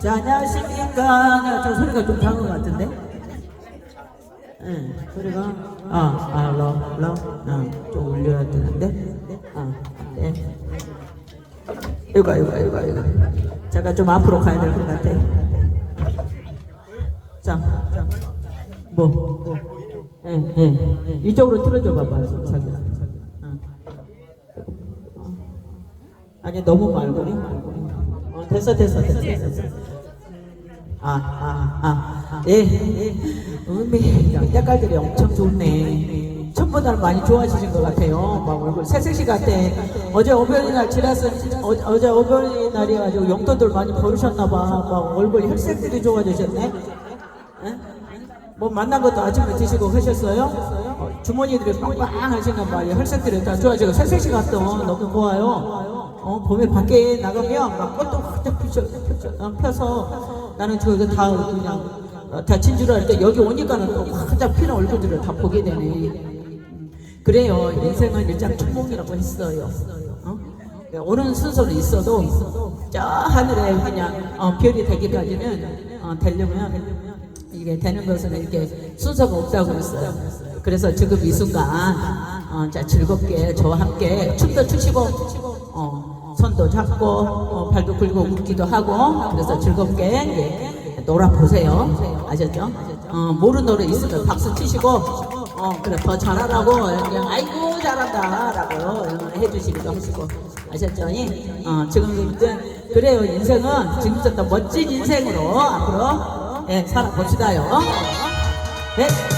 자, 안녕하십니까. 저 소리가 좀 작은 것 같은데? 응, 소리가, 아, 아, 러, 러, 어, 좀 올려야 되는데? 아, 네. 이거, 이거, 이거, 이거. 제가 좀 앞으로 가야 될 것 같아. 자, 자, 뭐, 뭐. 예, 예, 예. 이쪽으로 틀어줘 봐봐, 자기야. 어. 아니, 너무 말고, 어, 됐어, 됐어, 됐어, 됐어. 아, 아, 아, 예, 예. 음이 때깔들이 엄청 좋네. 첫보다는 많이 좋아지신 것 같아요. 막 얼굴 새색시 같아. 어제 어버이 날 지났은 어, 어 제 어버이 날이 가지고 용돈들 많이 벌으셨나 봐. 막 얼굴 혈색들이 좋아지셨네. 예? 뭐 만난 것도 아침에 드시고 하셨어요? 어, 주머니들이 빵빵 하신가 봐요. 혈색들이 다 좋아지고 새색시 같던 너무 좋아요. 어, 봄에 밖에 나가면 막 꽃도 활짝 펴, 펴, 어, 펴서 나는 저거 다 그냥 어, 다친 줄 알 때 여기 오니까는 또 활짝 피는 얼굴들을 다 보게 되네. 음, 그래요. 인생은 일장 천몽이라고 했어요. 어? 네, 오는 순서로 있어도 저 하늘에 그냥 어, 별이 되기까지는 어, 되려면 이게 되는 것은 이렇게 순서가 없다고 했어요. 그래서 지금 이 순간 어, 자 즐겁게 저와 함께 춤도 추시고 어, 손도 잡고 어, 발도 굴고 웃기도 하고 그래서 즐겁게 예, 놀아 보세요. 아셨죠? 어, 모르는 노래 있으면 박수 치시고 어, 그래 더 잘하라고 그냥 아이고 잘한다라고 해주시기도 하시고 아셨죠? 어, 지금 그래요 인생은 지금부터 멋진 인생으로 앞으로 예, 살아봅시다요. 네.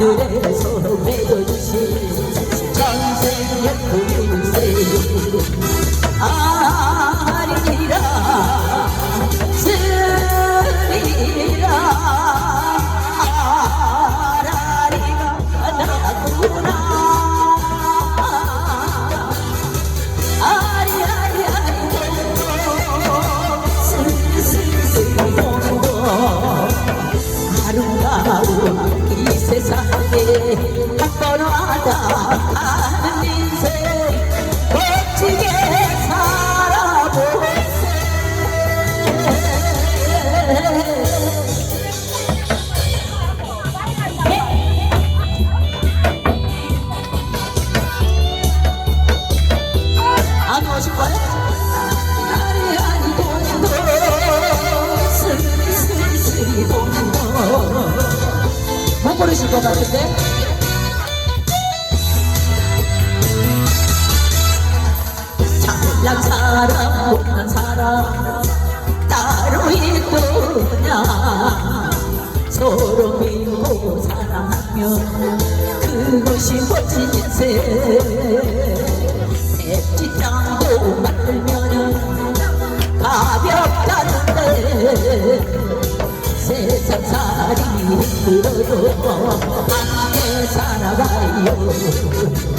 하늘에서 맺어주신 전생 예쁜 세상에 한번 와다 하 들어도 함께 살아가요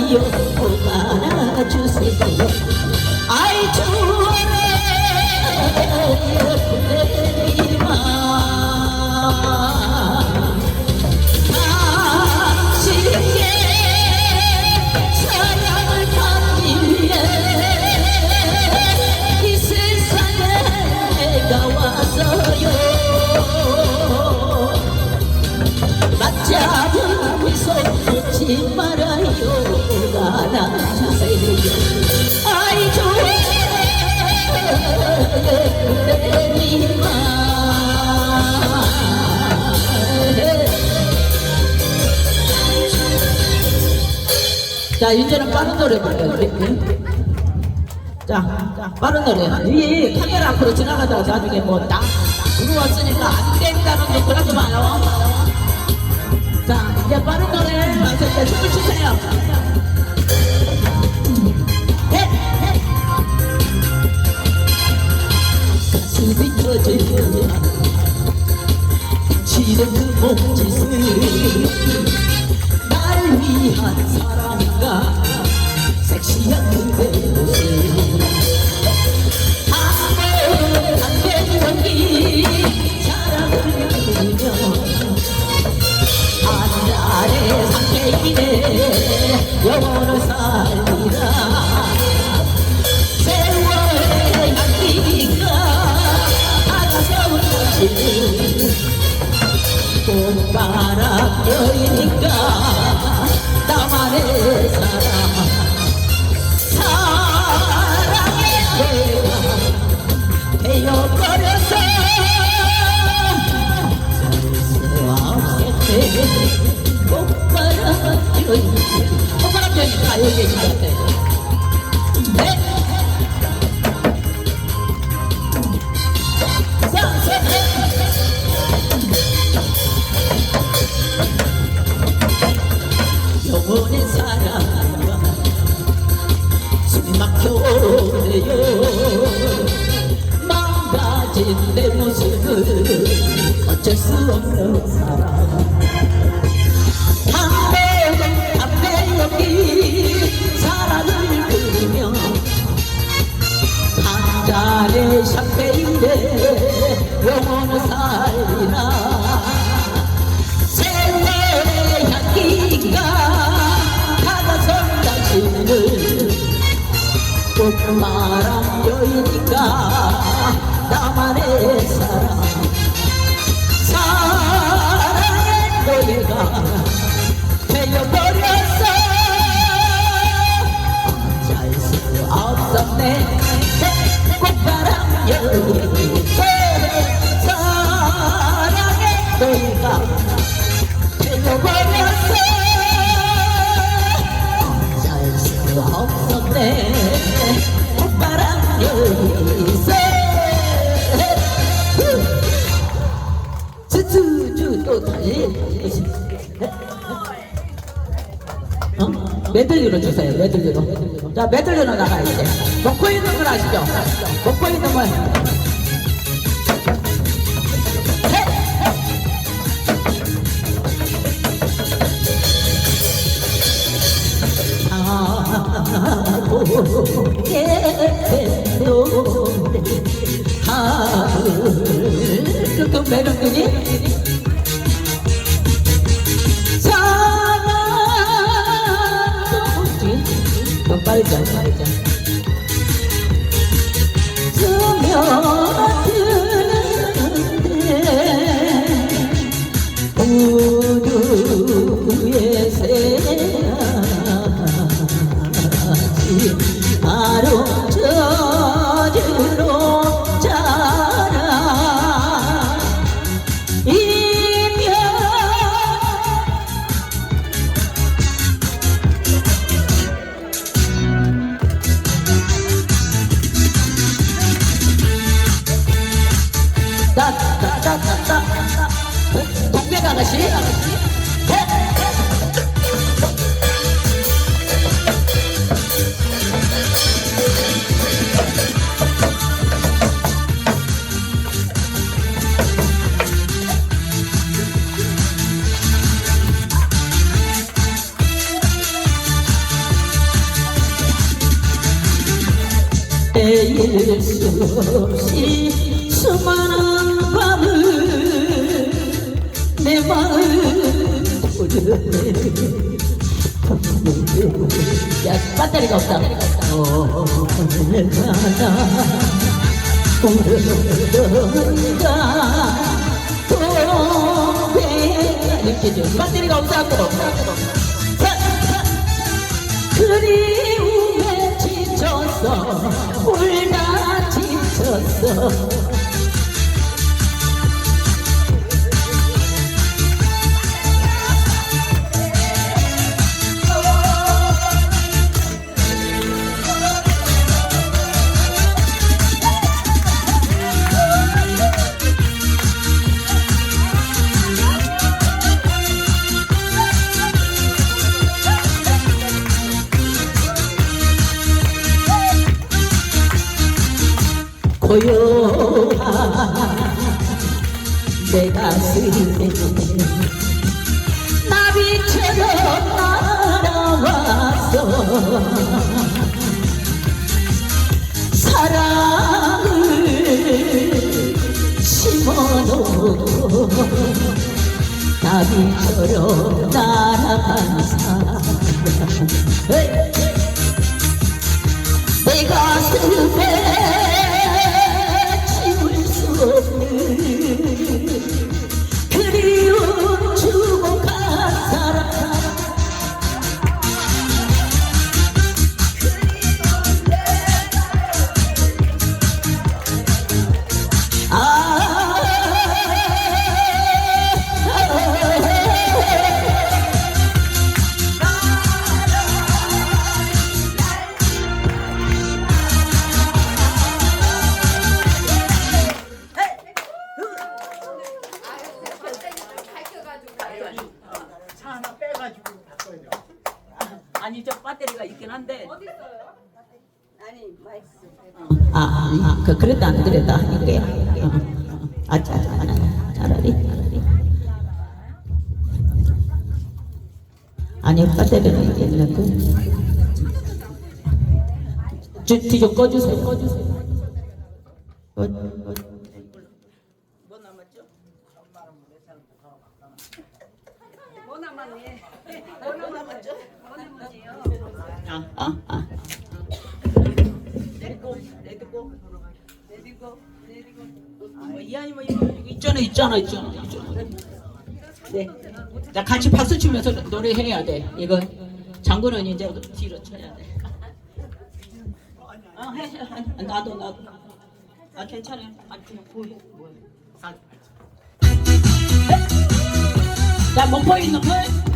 よ。おばあちゅせだよ。 자 이제는 빠른 노래 불러요 네. 자 빠른 노래. 이 카메라 앞으로 지나가다가 나중에 뭐나 들어왔으니까 안 된다는 거 그러지 마요. 자 이제 빠른 노래 맞을 때 춤을 추세요. 지금 그 몸짓을 여인인가 나만의 사랑. 사랑의 노예가 되어버렸어. 수 없었네. 꽃바람 없었네 메들리로 주세요 메들리로 자 메들리로 나가 이제 먹고 있는 걸 아시죠? 먹고 있는 걸그 매력들이? 사랑도 더 빨리 자빨 동 야 배터리가 없다. 느껴져 배터리가 없다고 자, 자. 그리움에 지쳤어. 울다 지쳤어 고요한 내 가슴에 나비처럼 날아왔어 사랑을 심어놓고 나비처럼 날아간 헤이! 내 가슴에 Oh, 아니 저 배터리가 있긴 한데. 아, 아, 그 그랬다 안 그랬다. 이게. 어, 어. 아, 자, 자, 차라리 차라리. 아니 배터리는 이게 있는데 뒤좀 꺼주세요. 꺼주세요 있잖아 있잖아 있잖아. 네. 자 같이 박수 치면서 노래해야 돼. 이거 장군은 이제 뒤로 쳐야 돼. 아, 해, 해, 해. 나도 나도. 아 괜찮아요. 아 그냥 보여 보여. 아. 자, 목포 있는 걸.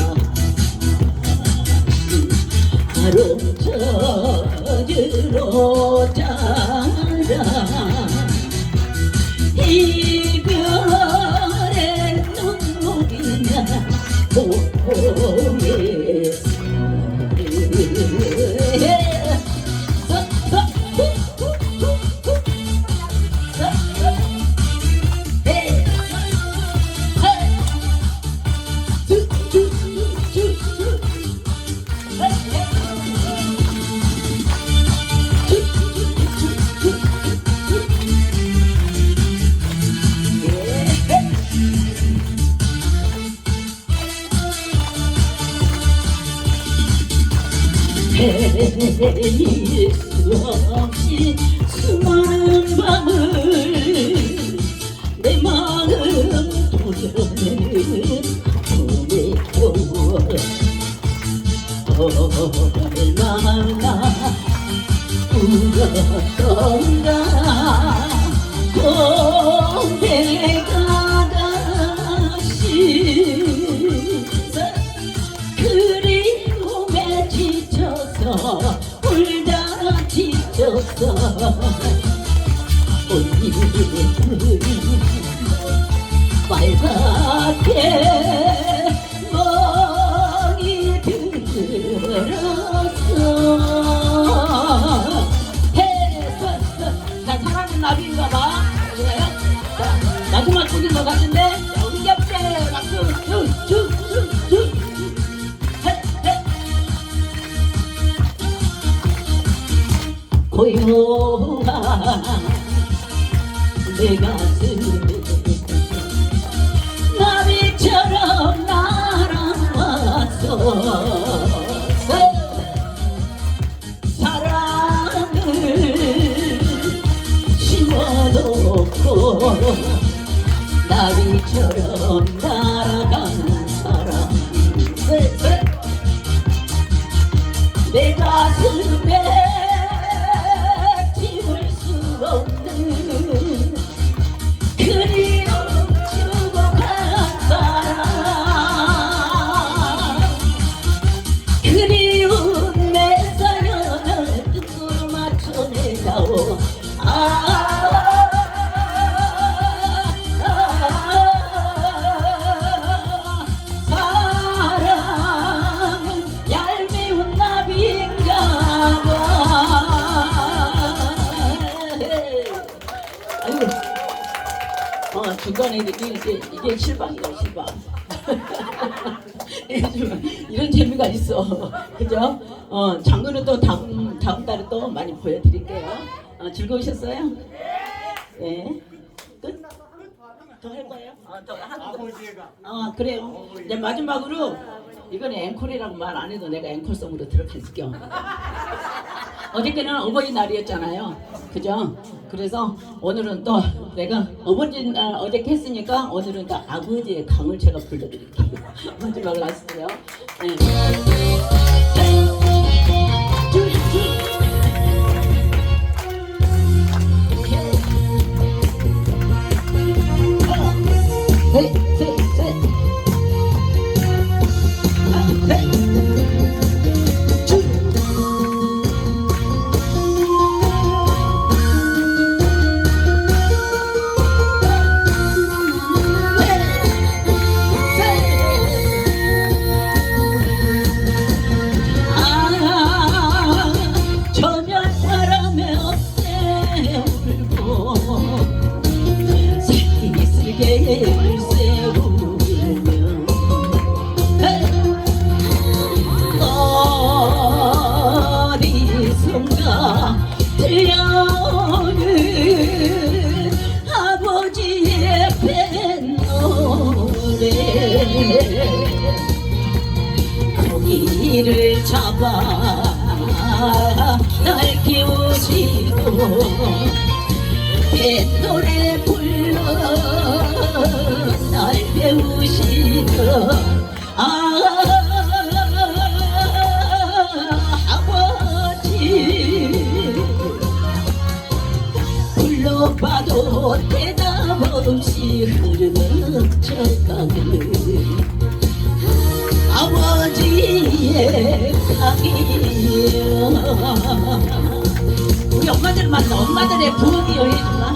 바로 저주로 자라 이별의 눈물이나 보게 헤일 수많은 밤을 내 마음 도려내는 꿈에 겨워 얼마나 울었던가. 고개가 빨갛게 내 아, 아, 아이고 어, 중간에 이게, 이게, 실방이다, 실방. 이런, 재미가 있어. 그죠? 어, 장군은 또 다음, 다음 달에 또 많이 보여드릴게요. 어, 즐거우셨어요? 네. 끝? 더 할 거예요? 어, 더. 아버지가 어, 그래요. 이제 마지막으로, 이건 앵콜이라고 말 안 해도 내가 앵콜송으로 들어갈게요. 어저께는 어버이날이었잖아요. 그죠? 그래서 오늘은 또 내가 어버이날 어저께 했으니까 오늘은 또 아버지의 강을 제가 불러드릴게요. 마지막으로 하시고요. 네. はい 생각 들려는 아버지의 뱃노래. 고기를 잡아 날 깨우시고 뱃노래 불러 날 배우시던 없이 부르는 흑철가을 아버지의 가이여. 우리 엄마들만 엄마들의 부흥이여 해주나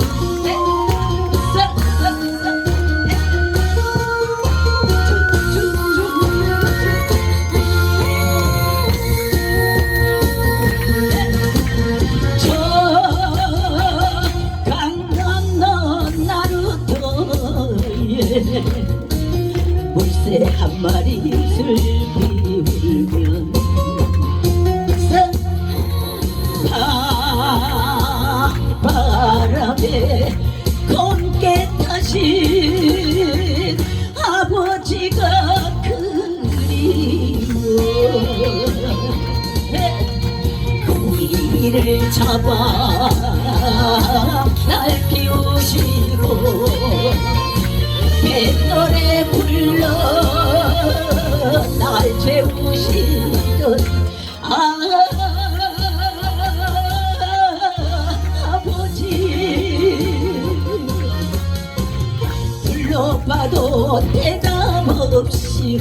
가도 대답 없이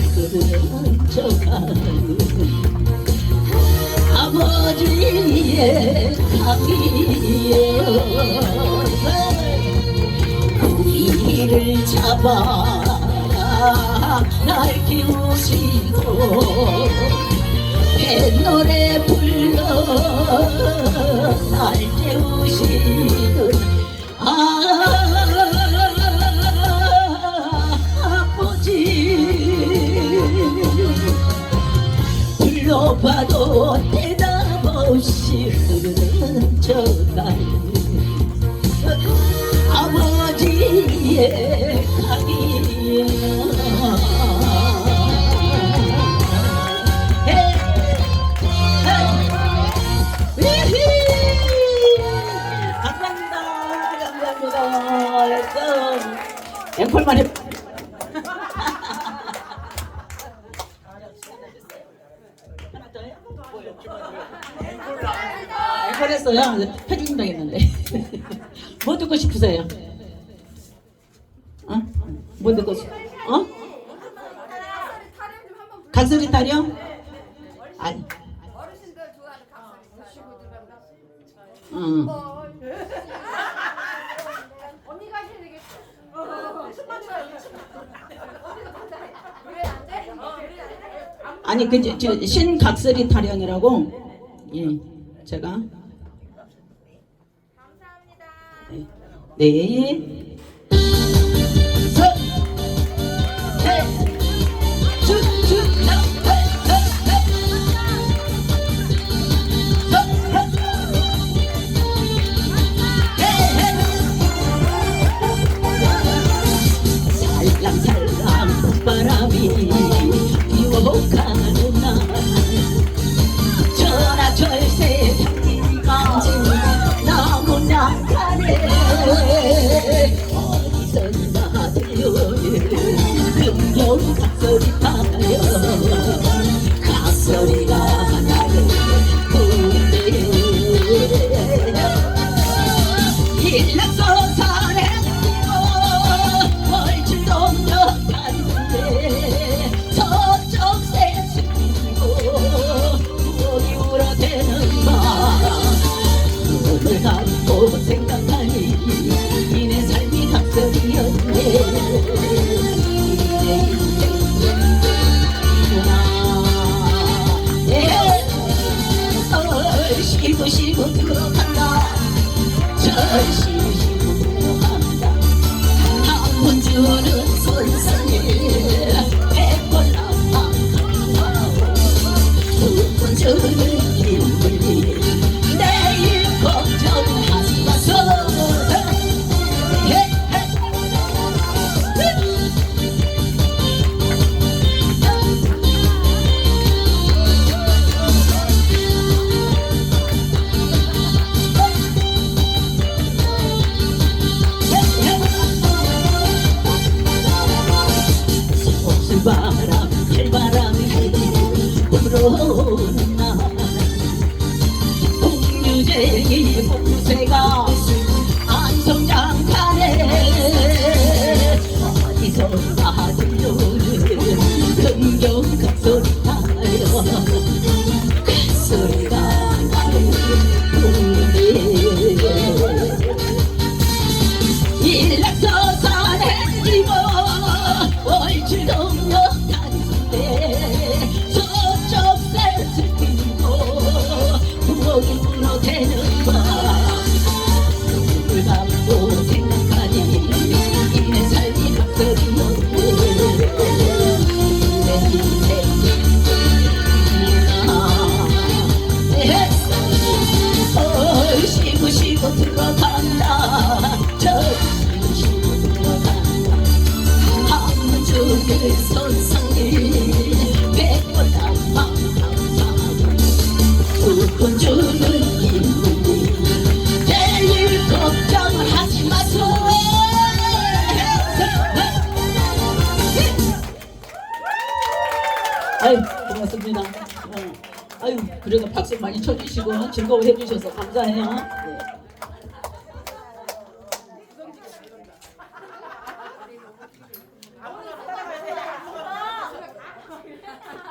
그만져가는 아버지의 답이에요 고기를 잡아 날 키우시고 내 노래 불러 날 깨우시고 মানে 신각설이 타령이라고 예, 제가 네. 네. 네. 거리 바뀌어 즐거워해 주셔서 감사해요.